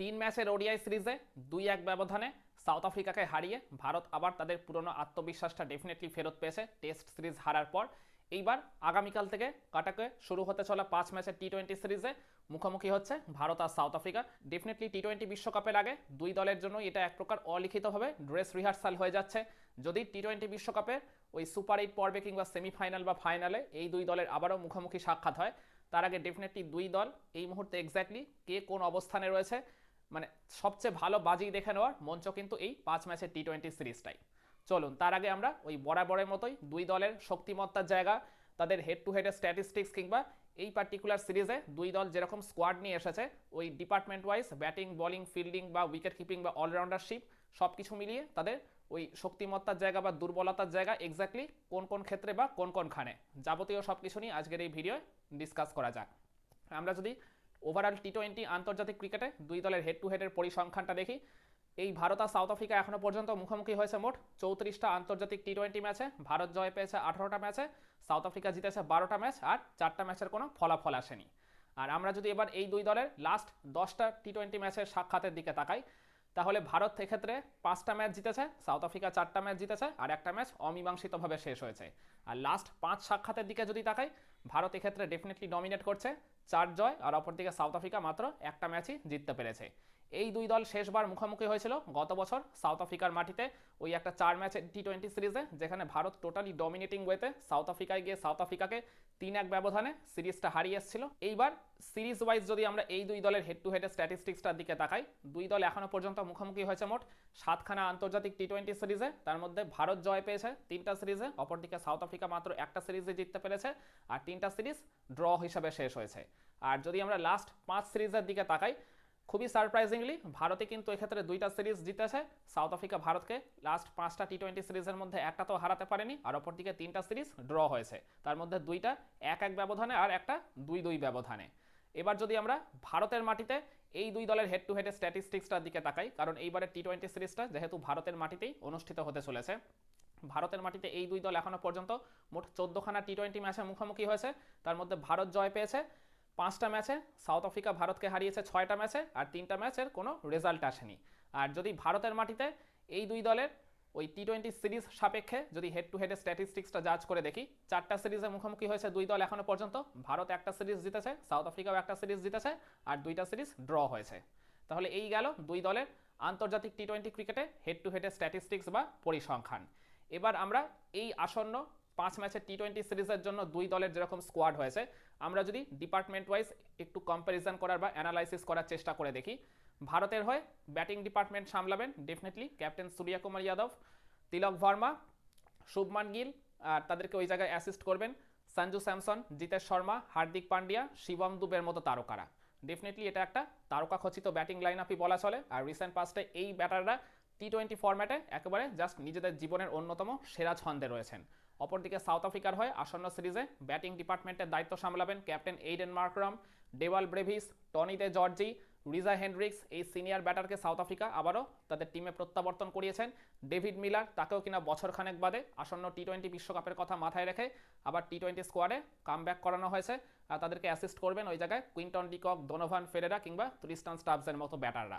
তিন ম্যাচের ওডিআই সিরিজে দুই এক ব্যবধানে সাউথ আফ্রিকাকে হারিয়ে ভারত আবার তাদের পুরনো আত্মবিশ্বাসটা ডেফিনেটলি ফেরত পেয়েছে টেস্ট সিরিজ হারার পর। এইবার আগামীকাল থেকে কাটাকে শুরু হতে চলা পাঁচ ম্যাচের টি টোয়েন্টি সিরিজে মুখোমুখি হচ্ছে ভারত আর South Africa. Definitely T twenty বিশ্বকাপের আগে দুই দলের জন্য এটা এক প্রকার অলিখিতভাবে ড্রেস রিহার্সাল হয়ে যাচ্ছে। যদি টি টোয়েন্টি বিশ্বকাপের ওই সুপার এইট পর্বে কিংবা সেমিফাইনাল বা ফাইনালে এই দুই দলের আবারও মুখোমুখি সাক্ষাৎ হয়, তার আগে ডেফিনেটলি দুই দল এই মুহূর্তে এক্স্যাক্টলি কে কোন অবস্থানে রয়েছে মানে সবচেয়ে ভালো বাজি দেখে নেওয়ার মঞ্চ কিন্তু এই পাঁচ ম্যাচের টি টোয়েন্টি সিরিজটাই। চলুন, তার আগে আমরা ওই বরাবরের মতোই দুই দলের শক্তিমত্তার জায়গা, তাদের হেড টু হেডের স্ট্যাটিস্টিক্স কিংবা এই পার্টিকুলার সিরিজে দুই দল যেরকম স্কোয়াড নিয়ে এসেছে, ওই department wise batting bowling fielding বা উইকেট কিপিং বা অলরাউন্ডারশিপ সব কিছু মিলিয়ে তাদের ওই শক্তিমত্তার জায়গা বা দুর্বলতার জায়গা এক্স্যাক্টলি কোন কোন ক্ষেত্রে বা কোন কোন খানে। যাবতীয় সব কিছু নিয়ে আজকের এই ভিডিও ডিসকাস করা যাক। আমরা যদি ওভারঅল টি টোয়েন্টি আন্তর্জাতিক ক্রিকেটে দুই দলের হেড টু হেডের পরিসংখ্যানটা দেখি। এই ভারত আর সাউথ আফ্রিকা এখনও পর্যন্ত মুখোমুখি হয়েছে মোট চৌত্রিশটা আন্তর্জাতিক টি টোয়েন্টি ম্যাচে, ভারত জয় পেয়েছে আঠারোটা ম্যাচে, সাউথ আফ্রিকা জিতেছে বারোটা ম্যাচ আর চারটা ম্যাচের কোনো ফলাফল আসেনি। আর আমরা যদি এবার এই দুই দলের লাস্ট দশটা টি টোয়েন্টি ম্যাচের সাক্ষাতের দিকে তাকাই, তাহলে ভারত এক্ষেত্রে পাঁচটা ম্যাচ জিতেছে, সাউথ আফ্রিকা চারটা ম্যাচ জিতেছে আর একটা ম্যাচ অমীমাংসিতভাবে শেষ হয়েছে। আর লাস্ট পাঁচ সাক্ষাতের দিকে যদি তাকাই ভারত এক্ষেত্রে ডেফিনেটলি ডমিনেট করছে। চার জয় আর অপরদিকে সাউথ আফ্রিকা মাত্র একটা ম্যাচই জিততে পেরেছে। এই দুই দল শেষবার মুখোমুখি হয়েছিল গত বছর সাউথ আফ্রিকার মাটিতে ওই একটা চার ম্যাচের টি টোয়েন্টি সিরিজে, যেখানে ভারত টোটালি ডমিনেটিং ওয়েতে সাউথ আফ্রিকায় গিয়ে সাউথ আফ্রিকাকে তিন এক ব্যবধানে সিরিজটা হারিয়ে এসেছিল। এইবার সিরিজ ওয়াইজ যদি আমরা এই দুই দলের হেড টু হেডের স্ট্যাটিস্টিক্সটার দিকে তাকাই, দুই দল এখনও পর্যন্ত মুখোমুখি হয়েছে মোট সাতখানা আন্তর্জাতিক টি টোয়েন্টি সিরিজে। তার মধ্যে ভারত জয় পেয়েছে তিনটা সিরিজে, অপরদিকে সাউথ আফ্রিকা মাত্র একটা সিরিজে জিততে পেরেছে আর তিনটা সিরিজ ড্র হিসাবে শেষ হয়েছে। আর যদি আমরা লাস্ট পাঁচ সিরিজের দিকে তাকাই খুবই সারপ্রাইজিংলি ভারতে কিন্তু এক্ষেত্রে দুইটা সিরিজ জিতেছে। সাউথ আফ্রিকা ভারতকে লাস্ট পাঁচটা টি টোয়েন্টি সিরিজের মধ্যে একটা তো হারাতে পারেনি, আর অপরদিকে তিনটা সিরিজ ড্র হয়েছে। তার মধ্যে দুইটা এক এক ব্যবধানে আর একটা দুই দুই ব্যবধানে। এবার যদি আমরা ভারতের মাটিতে এই দুই দলের হেড টু হেডের স্ট্যাটিস্টিক্সটার দিকে তাকাই, কারণ এইবারের টি টোয়েন্টি সিরিজটা যেহেতু ভারতের মাটিতেই অনুষ্ঠিত হতে চলেছে। ভারতের মাটিতে এই দুই দল এখনও পর্যন্ত মোট চোদ্দোখানা টি টোয়েন্টি ম্যাচে মুখোমুখি হয়েছে। তার মধ্যে ভারত জয় পেয়েছে। পাঁচটা ম্যাচে সাউথ আফ্রিকা ভারতকে হারিয়েছে ছয়টা ম্যাচে আর তিনটা ম্যাচের কোনো রেজাল্ট আসেনি। আর যদি ভারতের মাটিতে এই দুই দলের ওই টি টোয়েন্টি সিরিজ সাপেক্ষে যদি হেড টু হেডের স্ট্যাটিস্টিক্সটা জাজ করে দেখি, চারটা সিরিজে মুখোমুখি হয়েছে দুই দল এখনও পর্যন্ত। ভারত একটা সিরিজ জিতেছে, সাউথ আফ্রিকাও একটা সিরিজ জিতেছে আর দুইটা সিরিজ ড্র হয়েছে। তাহলে এই গেল দুই দলের আন্তর্জাতিক টি টোয়েন্টি ক্রিকেটে হেড টু হেডের স্ট্যাটিস্টিক্স বা পরিসংখ্যান। এবার আমরা এই আসন্ন পাঁচ ম্যাচের টি টোয়েন্টি সিরিজের জন্য দুই দলের যেরকম স্কোয়াড হয়েছে, আমরা যদি ডিপার্টমেন্ট ওয়াইজ একটু কম্প্যারিজন করার বা অ্যানালাইসিস করার চেষ্টা করে দেখি। ভারতের হয়ে ব্যাটিং ডিপার্টমেন্ট সামলাবেন ডেফিনেটলি ক্যাপ্টেন সূর্য কুমার যাদব, তিলক ভার্মা, শুভমান গিল, আর তাদেরকে ওই জায়গায় অ্যাসিস্ট করবেন সঞ্জু স্যামসন, জিতেশ শর্মা, হার্দিক পান্ডিয়া, শিবম দুবের মতো তারকারা। ডেফিনেটলি এটা একটা তারকা খচিত ব্যাটিং লাইন আপই বলা চলে, আর রিসেন্ট পাস্টে এই ব্যাটাররা টি টোয়েন্টি ফরম্যাটে একেবারে জাস্ট নিজেদের জীবনের অন্যতম সেরা ছন্দে রয়েছেন। অপরদিকে সাউথ আফ্রিকার হয়ে আসন্ন সিরিজে ব্যাটিং ডিপার্টমেন্টের দায়িত্ব সামলাবেন captain Aiden Markram Dewald Brevis, Tony de Zorzi, Reeza Hendricks এই সিনিয়র ব্যাটারকে সাউথ আফ্রিকা আবারও তাদের টিমে প্রত্যাবর্তন করিয়েছেন। ডেভিড মিলার তাকেও কিনা বছরখানেক বাদে আসন্ন টি টোয়েন্টি বিশ্বকাপের কথা মাথায় রেখে আবার টি টোয়েন্টি স্কোয়াডে কাম করানো হয়েছে। আর তাদেরকে অ্যাসিস্ট করবেন ওই জায়গায় কুইন্টন ডিকক ডোনোভান ফেরেরা কিংবা ত্রিস্টান স্টাফসের মতো ব্যাটাররা।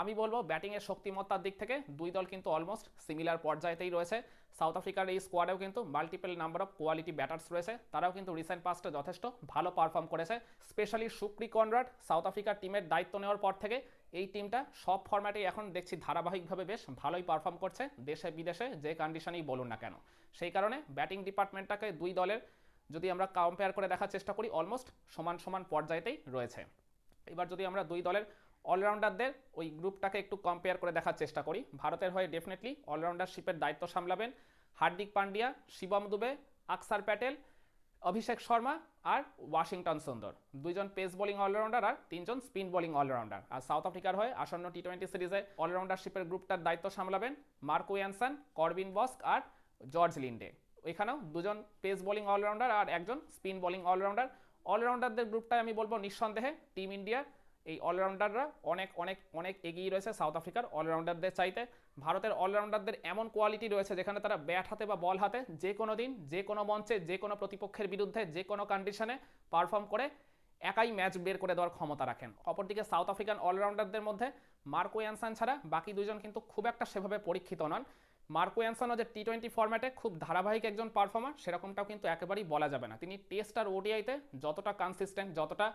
আমি বলব ব্যাটিংয়ের শক্তিমত্তার দিক থেকে দুই দল কিন্তু অলমোস্ট সিমিলার পর্যায়েতেই রয়েছে। সাউথ আফ্রিকার এই স্কোয়াডেও কিন্তু multiple number of quality batters রয়েছে। তারাও কিন্তু রিসেন্ট পাস্টে যথেষ্ট ভালো পারফর্ম করেছে। স্পেশালি সুপ্রি কনরাড সাউথ আফ্রিকার টিমের দায়িত্ব নেওয়ার পর থেকে এই টিমটা সব ফরম্যাটেই এখন দেখছি ধারাবাহিকভাবে বেশ ভালোই পারফর্ম করছে দেশে বিদেশে যে কন্ডিশনেই বলুন না কেন। সেই কারণে ব্যাটিং ডিপার্টমেন্টটাকে দুই দলের যদি আমরা কম্পেয়ার করে দেখার চেষ্টা করি অলমোস্ট সমান সমান পর্যায়েতেই রয়েছে। এবার যদি আমরা দুই দলের অলরাউন্ডারদের ওই গ্রুপটাকে একটু কম্পেয়ার করে দেখার চেষ্টা করি। ভারতের হয়ে ডেফিনেটলি অলরাউন্ডারশিপের দায়িত্ব সামলাবেন হার্দিক পান্ডিয়া, শিবম দুবে, আকসার প্যাটেল, অভিষেক শর্মা আর ওয়াশিংটন সুন্দর। দুইজন পেস বোলিং অলরাউন্ডার আর তিনজন স্পিন বোলিং অলরাউন্ডার আর সাউথ আফ্রিকার হয়ে আসন্ন টি টোয়েন্টি সিরিজে অলরাউন্ডারশিপের গ্রুপটার দায়িত্ব সামলাবেন মার্কো ইয়ানসন করবিন বস্ক আর জর্জ লিন্ডে। এখানেও দুজন পেস বোলিং অলরাউন্ডার আর একজন স্পিন বোলিং অলরাউন্ডার অলরাউন্ডারদের গ্রুপটাই আমি বলব নিঃসন্দেহে টিম ইন্ডিয়ার এই অলরাউন্ডাররা অনেক অনেক অনেক এগিয়ে রয়েছে সাউথ আফ্রিকার অলরাউন্ডারদের চাইতে। ভারতের অলরাউন্ডারদের এমন কোয়ালিটি রয়েছে যেখানে তারা ব্যাট হাতে বা বল হাতে যে কোনো দিন, যে কোনো মঞ্চে, যে কোনো প্রতিপক্ষের বিরুদ্ধে, যে কোনো কন্ডিশনে পারফর্ম করে একাই ম্যাচ বের করে দেওয়ার ক্ষমতা রাখেন। অপরদিকে সাউথ আফ্রিকান অলরাউন্ডারদের মধ্যে মার্কো ইয়ানসান ছাড়া বাকি দুজন কিন্তু খুব একটা সেভাবে পরীক্ষিত নন। মার্কো ইয়ানসানও যে টি টোয়েন্টি ফরম্যাটে খুব ধারাবাহিক একজন পারফর্মার সেরকমটাও কিন্তু একেবারেই বলা যাবে না। তিনি টেস্ট আর ওডিআইতে যতটা কনসিস্টেন্ট যতটা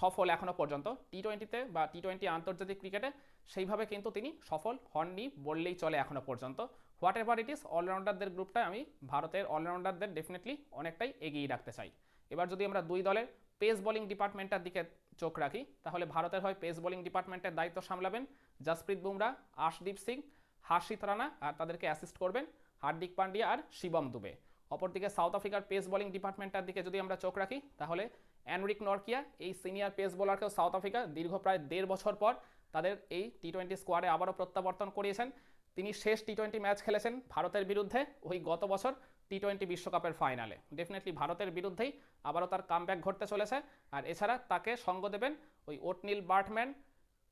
সফল এখনও পর্যন্ত। টি টোয়েন্টিতে বা টি টোয়েন্টি আন্তর্জাতিক ক্রিকেটে সেইভাবে কিন্তু তিনি সফল হননি বললেই চলে এখনও পর্যন্ত। হোয়াট এভার ইট ইস অলরাউন্ডারদের গ্রুপটায় আমি ভারতের অলরাউন্ডারদের ডেফিনেটলি অনেকটাই এগিয়ে রাখতে চাই। এবার যদি আমরা দুই দলের পেস বোলিং ডিপার্টমেন্টটার দিকে চোখ রাখি, তাহলে ভারতের হয় পেস বোলিং ডিপার্টমেন্টের দায়িত্ব সামলাবেন জসপ্রীত বুমরা, আশদীপ সিং, হার্ষিত রানা আর তাদেরকে অ্যাসিস্ট করবেন হার্দিক পান্ডিয়া আর শিবম দুবে। অপরদিকে সাউথ আফ্রিকার পেস বোলিং ডিপার্টমেন্টটার দিকে যদি আমরা চোখ রাখি, তাহলে অ্যানরিক নরকিয়া, এই সিনিয়র পেস বোলারকেও সাউথ আফ্রিকা দীর্ঘ প্রায় দেড় বছর পর তাদের এই টি টোয়েন্টি স্কোয়াডে আবারও প্রত্যাবর্তন করিয়েছেন। তিনি শেষ টি টোয়েন্টি ম্যাচ খেলেছেন ভারতের বিরুদ্ধে, ওই গত বছর টি টোয়েন্টি বিশ্বকাপের ফাইনালে ডেফিনেটলি ভারতের বিরুদ্ধেই আবারও তার কামব্যাক ঘটতে চলেছে। আর এছাড়া তাকে সঙ্গ দেবেন ওই ওটনিল বার্টম্যান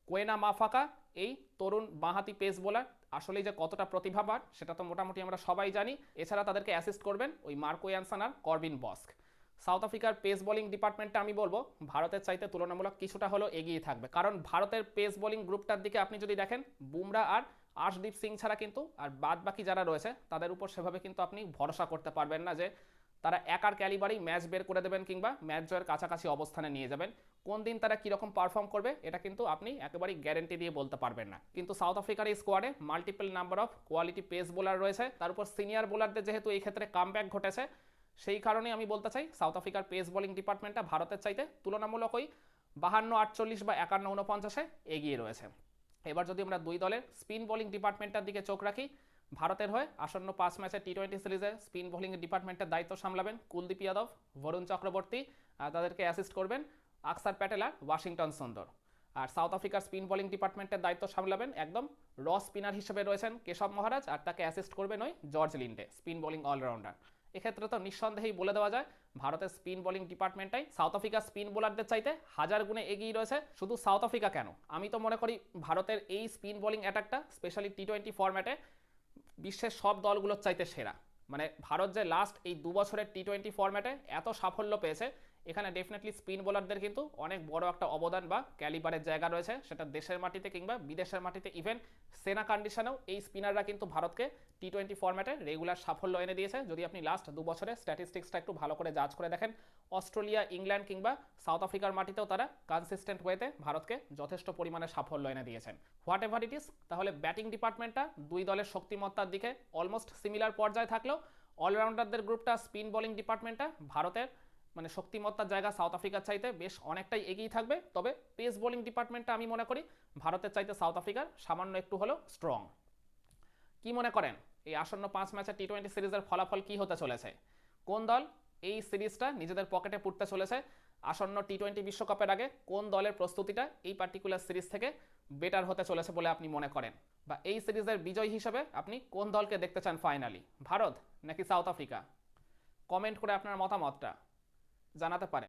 কোয়েনা মাফাকা এই তরুণ বাঁহাতি পেস বোলার আসলেই যে কতটা প্রতিভাবান, সেটা তো মোটামুটি আমরা সবাই জানি। এছাড়া তাদেরকে অ্যাসিস্ট করবেন ওই মার্কো ইয়ানসান আর করবিন বস্ক। সাউথ আফ্রিকার পেস বোলিং ডিপার্টমেন্টটা আমি বলব, ভারতের চাইতে তুলনামূলক কিছুটা হলেও এগিয়ে থাকবে। কারণ ভারতের পেস বোলিং গ্রুপটার দিকে আপনি যদি দেখেন, বুমরা আর আশদীপ সিং ছাড়া কিন্তু, আর বাদ বাকি যারা রয়েছে, তাদের উপর সেভাবে কিন্তু আপনি ভরসা করতে পারবেন না যে তারা একার ক্যালিবারেই ম্যাচ বের করে দেবেন কিংবা ম্যাচ জয়ের কাছাকাছি অবস্থানে নিয়ে যাবেন। কোন দিন তারা কীরকম পারফর্ম করবে, এটা কিন্তু আপনি একেবারেই গ্যারেন্টি দিয়ে বলতে পারবেন না। কিন্তু সাউথ আফ্রিকার এই স্কোয়াডে multiple number of quality pace bowler রয়েছে। তার উপর সিনিয়র বোলারদের যেহেতু এই ক্ষেত্রে কামব্যাক ঘটেছে সেই কারণে আমি বলতে চাই সাউথ আফ্রিকার পেস বোলিং ডিপার্টমেন্টটা ভারতের চাইতে তুলনামূলক ওই বাহান্ন, আটচল্লিশ বা একান্ন উনপঞ্চাশে এগিয়ে রয়েছে। এবার যদি আমরা দুই দলের স্পিন বোলিং ডিপার্টমেন্টটার দিকে চোখ রাখি, ভারতের হয়ে আসন্ন পাঁচ ম্যাচের টি টোয়েন্টি সিরিজে স্পিন বোলিং ডিপার্টমেন্টের দায়িত্ব সামলাবেন কুলদীপ যাদব বরুণ চক্রবর্তী তাদেরকে অ্যাসিস্ট করবেন আকসার প্যাটেল আর ওয়াশিংটন সুন্দর। আর সাউথ আফ্রিকার স্পিন বোলিং ডিপার্টমেন্টের দায়িত্ব সামলাবেন একদম র স্পিনার হিসেবে রয়েছেন কেশব মহারাজ, আর তাকে অ্যাসিস্ট করবেন ওই George Linde spin bowling allrounder এক্ষেত্রে তো নিঃসন্দেহেই বলে দেওয়া যায়, ভারতের স্পিন বোলিং ডিপার্টমেন্টটাই সাউথ আফ্রিকার স্পিন বোলারদের চাইতে হাজার গুণে এগিয়ে রয়েছে, শুধু সাউথ আফ্রিকা কেন? আমি তো মনে করি ভারতের এই স্পিন বোলিং অ্যাটাকটা, স্পেশালি টি টোয়েন্টি ফর্ম্যাটে, বিশ্বের সব দলগুলোর চাইতে সেরা। মানে ভারত যে লাস্ট এই দু বছরের টি টোয়েন্টি ফর্ম্যাটে এত সাফল্য পেয়েছে এখানে ডেফিনেটলি স্পিন বোলারদের কিন্তু অনেক বড় একটা অবদান বা ক্যালিবারের জায়গা রয়েছে। সেটা দেশের মাটিতে কিংবা বিদেশের মাটিতে ইভেন সেনা কন্ডিশনেও এই স্পিনাররা কিন্তু ভারতকে টি টোয়েন্টি ফরম্যাটে রেগুলার সাফল্য এনে দিয়েছে। যদি আপনি লাস্ট দু বছরে স্ট্যাটিস্টিক্সটা একটু ভালো করে জাজ করে দেখেন, অস্ট্রেলিয়া, ইংল্যান্ড কিংবা সাউথ আফ্রিকার মাটিতেও তারা কনসিস্টেন্ট ওয়েতে ভারতকে যথেষ্ট পরিমাণে সাফল্য এনে দিয়েছেন। হোয়াট এভার ইট ইস তাহলে ব্যাটিং ডিপার্টমেন্টটা দুই দলের শক্তিমত্তার দিকে অলমোস্ট সিমিলার পর্যায়ে থাকলেও অলরাউন্ডারদের গ্রুপটা স্পিন বোলিং ডিপার্টমেন্টটা ভারতের মানে শক্তিমত্তার জায়গা সাউথ আফ্রিকার চাইতে বেশ অনেকটাই এগিয়ে থাকবে। তবে পেস বোলিং ডিপার্টমেন্টটা আমি মনে করি ভারতের চাইতে সাউথ আফ্রিকার সামান্য একটু হলেও স্ট্রং কি মনে করেন? এই আসন্ন পাঁচ ম্যাচের টি টোয়েন্টি সিরিজের ফলাফল কি হতে চলেছে? কোন দল এই সিরিজটা নিজেদের পকেটে পুড়তে চলেছে? আসন্ন টি টোয়েন্টি বিশ্বকাপের আগে কোন দলের প্রস্তুতিটা এই পার্টিকুলার সিরিজ থেকে বেটার হতে চলেছে বলে আপনি মনে করেন? বা এই সিরিজের বিজয় হিসেবে আপনি কোন দলকে দেখতে চান ফাইনালি ভারত নাকি সাউথ আফ্রিকা কমেন্ট করে আপনার মতামতটা। জানাতে পারেন